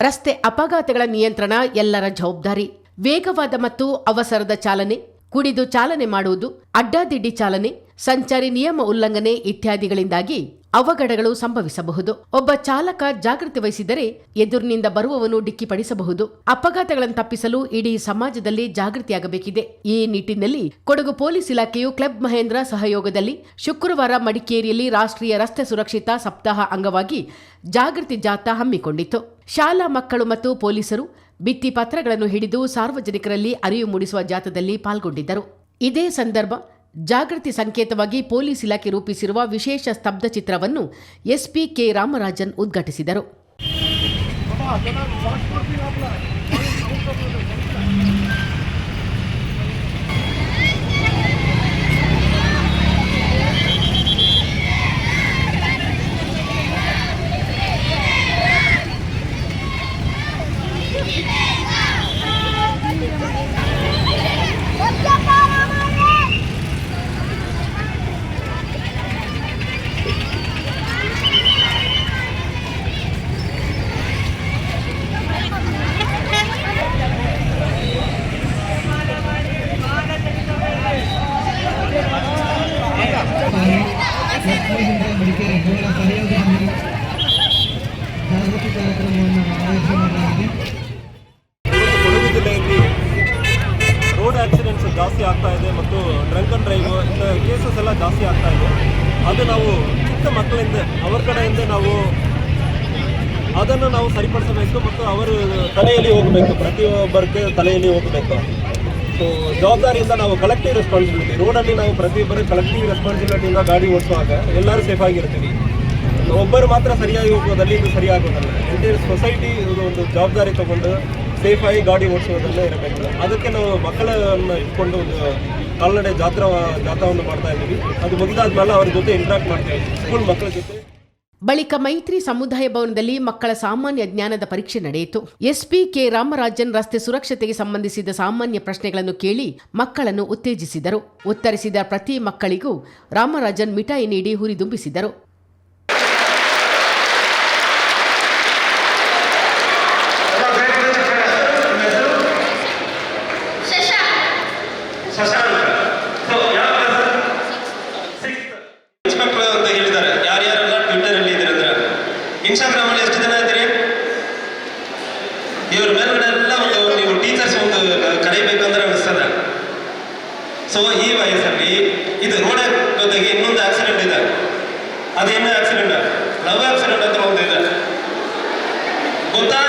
ರಸ್ತೆ ಅಪಘಾತಗಳ ನಿಯಂತ್ರಣ ಎಲ್ಲರ ಜವಾಬ್ದಾರಿ. ವೇಗವಾದ ಮತ್ತು ಅವಸರದ ಚಾಲನೆ, ಕುಡಿದು ಚಾಲನೆ ಮಾಡುವುದು, ಅಡ್ಡಾದಿಡ್ಡಿ ಚಾಲನೆ, ಸಂಚಾರಿ ನಿಯಮ ಉಲ್ಲಂಘನೆ ಇತ್ಯಾದಿಗಳಿಂದಾಗಿ ಅವಘಡಗಳು ಸಂಭವಿಸಬಹುದು. ಒಬ್ಬ ಚಾಲಕ ಜಾಗೃತಿ ವಹಿಸಿದರೆ ಎದುರಿನಿಂದ ಬರುವವನು ಡಿಕ್ಕಿಪಡಿಸಬಹುದು. ಅಪಘಾತಗಳನ್ನು ತಪ್ಪಿಸಲು ಇಡೀ ಸಮಾಜದಲ್ಲಿ ಜಾಗೃತಿಯಾಗಬೇಕಿದೆ. ಈ ನಿಟ್ಟಿನಲ್ಲಿ ಕೊಡಗು ಪೊಲೀಸ್ ಇಲಾಖೆಯು ಕ್ಲಬ್ ಮಹೇಂದ್ರ ಸಹಯೋಗದಲ್ಲಿ ಶುಕ್ರವಾರ ಮಡಿಕೇರಿಯಲ್ಲಿ ರಾಷ್ಟ್ರೀಯ ರಸ್ತೆ ಸುರಕ್ಷಿತಾ ಸಪ್ತಾಹ ಅಂಗವಾಗಿ ಜಾಗೃತಿ ಜಾಥಾ ಹಮ್ಮಿಕೊಂಡಿತ್ತು. ಶಾಲಾ ಮಕ್ಕಳು ಮತ್ತು ಪೊಲೀಸರು ಭಿತ್ತಿ ಪತ್ರಗಳನ್ನು ಹಿಡಿದು ಸಾರ್ವಜನಿಕರಲ್ಲಿ ಅರಿವು ಮೂಡಿಸುವ ಜಾಥಾದಲ್ಲಿ ಪಾಲ್ಗೊಂಡಿದ್ದರು. ಇದೇ ಸಂದರ್ಭ ಜಾಗೃತಿ ಸಂಕೇತವಾಗಿ ಪೊಲೀಸ್ ಇಲಾಖೆ ರೂಪಿಸಿರುವ ವಿಶೇಷ ಸ್ತಬ್ಧ ಚಿತ್ರವನ್ನು ಎಸ್ಪಿ ಕೆ ರಾಮರಾಜನ್ ಉದ್ಘಾಟಿಸಿದರು. ಮಡಿಕೇರಿ ಮೂಲ ಸಹಯೋಗದಲ್ಲಿ ಜಾಗೃತಿ ಕಾರ್ಯಕ್ರಮವನ್ನು ಆಯೋಜನೆ ಮಾಡಲಾಗಿದೆ. ಜಿಲ್ಲೆಯಲ್ಲಿ ರೋಡ್ ಆಕ್ಸಿಡೆಂಟ್ಸ್ ಜಾಸ್ತಿ ಆಗ್ತಾ ಇದೆ ಮತ್ತು ಡ್ರಂಕ್ ಅಂಡ್ ಡ್ರೈವ್, ಇಂಥ ಕೇಸಸ್ ಎಲ್ಲ ಜಾಸ್ತಿ ಆಗ್ತಾ ಇದೆ. ಅದು ನಾವು ಚಿಕ್ಕ ಮಕ್ಕಳಿಂದ, ಅವರ ಕಡೆಯಿಂದ ನಾವು ಅದನ್ನು ನಾವು ಸರಿಪಡಿಸಬೇಕು ಮತ್ತು ಅವರು ತಲೆಯಲ್ಲಿ ಹೋಗಬೇಕು, ಪ್ರತಿಯೊಬ್ಬರಿಗೆ ತಲೆಯಲ್ಲಿ ಹೋಗಬೇಕು. ಸೊ ಜವಾಬ್ದಾರಿಯಿಂದ ನಾವು ಕಲೆಕ್ಟಿವ್ ರೆಸ್ಪಾನ್ಸಿಬಿಲಿಟಿ ರೋಡಲ್ಲಿ ನಾವು ಪ್ರತಿಯೊಬ್ಬರು ಕಲೆಕ್ಟಿವ್ ರೆಸ್ಪಾನ್ಸಿಬಿಲಿಟಿಯಿಂದ ಗಾಡಿ ಓಡಿಸುವಾಗ ಎಲ್ಲರೂ ಸೇಫ್ ಆಗಿರ್ತೀವಿ. ಒಬ್ಬರು ಮಾತ್ರ ಸರಿಯಾಗಿ ಹೋಗೋದಲ್ಲಿ ಇದು ಸರಿಯಾಗೋದಲ್ಲ ಎಂಟೈರ್ ಸೊಸೈಟಿ ಇದು ಒಂದು ಜವಾಬ್ದಾರಿ ತಗೊಂಡು ಸೇಫಾಗಿ ಗಾಡಿ ಓಡಿಸೋದಲ್ಲೇ ಇರಬೇಕು. ಅದಕ್ಕೆ ನಾವು ಮಕ್ಕಳನ್ನು ಇಟ್ಕೊಂಡು ಒಂದು ಕಾಲ್ನಡೆ ಜಾತ್ರಾ ಜಾಥಾವನ್ನು ಮಾಡ್ತಾ ಇದ್ದೀವಿ. ಅದು ಮುಗಿದಾದ್ಮೇಲೆ ಅವ್ರ ಜೊತೆ ಇಂಟ್ರಾಕ್ಟ್ ಮಾಡ್ತೀವಿ ಸ್ಕೂಲ್ ಮಕ್ಕಳ ಜೊತೆ. ಬಳಿಕ ಮೈತ್ರಿ ಸಮುದಾಯ ಭವನದಲ್ಲಿ ಮಕ್ಕಳ ಸಾಮಾನ್ಯ ಜ್ಞಾನದ ಪರೀಕ್ಷೆ ನಡೆಯಿತು. ಎಸ್ಪಿ ಕೆ ರಾಮರಾಜನ್ ರಸ್ತೆ ಸುರಕ್ಷತೆಗೆ ಸಂಬಂಧಿಸಿದ ಸಾಮಾನ್ಯ ಪ್ರಶ್ನೆಗಳನ್ನು ಕೇಳಿ ಮಕ್ಕಳನ್ನು ಉತ್ತೇಜಿಸಿದರು. ಉತ್ತರಿಸಿದ ಪ್ರತಿ ಮಕ್ಕಳಿಗೂ ರಾಮರಾಜನ್ ಮಿಠಾಯಿ ನೀಡಿ ಹುರಿದುಂಬಿಸಿದರು. ಸೊ ಈ ವಯಸ್ಸಲ್ಲಿ ಇದು ರೋಡ್ ಜೊತೆಗೆ ಇನ್ನೊಂದು ಆಕ್ಸಿಡೆಂಟ್ ಇದೆ. ಅದೇನು ಆಕ್ಸಿಡೆಂಟ್ ಲವ್ ಆಕ್ಸಿಡೆಂಟ್ ಅಂತ ಒಂದು ಇದೆ. ಗೊತ್ತಾ?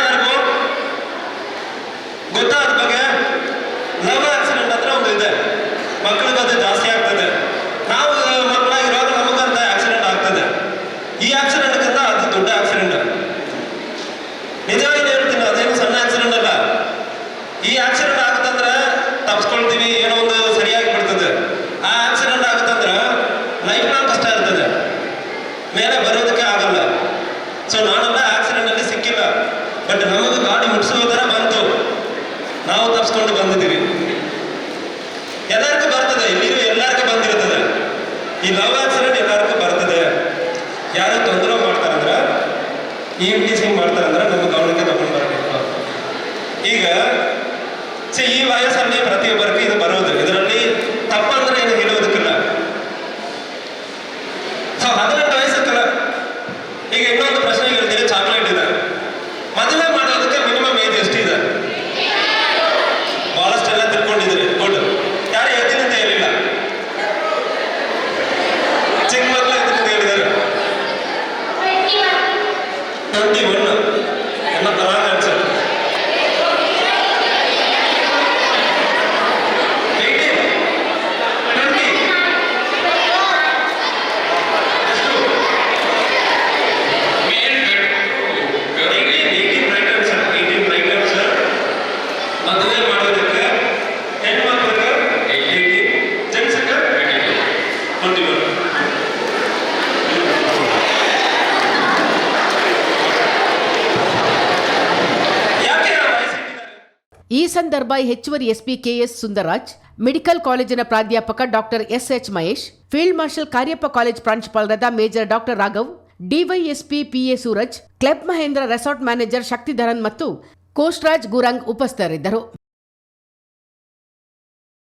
ಈ ಲವ್ ಆಕ್ಸಿಡೆಂಟ್ ಎಲ್ಲರಿಗೂ ಬರ್ತದೆ. ಯಾರು ತೊಂದರೆ ಮಾಡ್ತಾರಂದ್ರೆ ಈ ಟೀಚಿಂಗ್ ಮಾಡ್ತಾರಂದ್ರೆ ನಮ್ಮ ಗಮನಕ್ಕೆ ತಗೊಂಡು ಬರಬೇಕು. ಈಗ ಸಿ ಈ ವಯಸ್ಸಲ್ಲಿ ಪ್ರತಿಯೊಬ್ಬರಿಗೂ ಇದು ಈ ಸಂದರ್ಭ ಹೆಚ್ಚುವರಿ ಎಸ್ಪಿ ಕೆಎಸ್ ಸುಂದರರಾಜ್, ಮೆಡಿಕಲ್ ಕಾಲೇಜಿನ ಪ್ರಾಧ್ಯಾಪಕ doctor S H Mahesh, field marshal Cariappa college ಪ್ರಾಂಶುಪಾಲರಾದ major doctor Raghav, DYSP PA Suraj, club Mahindra resort manager Shaktidharan ಮತ್ತು ಕೋಸ್ಟ್ರಾಜ್ ಗುರಂಗ್ ಉಪಸ್ಥಿತರಿದ್ದರು.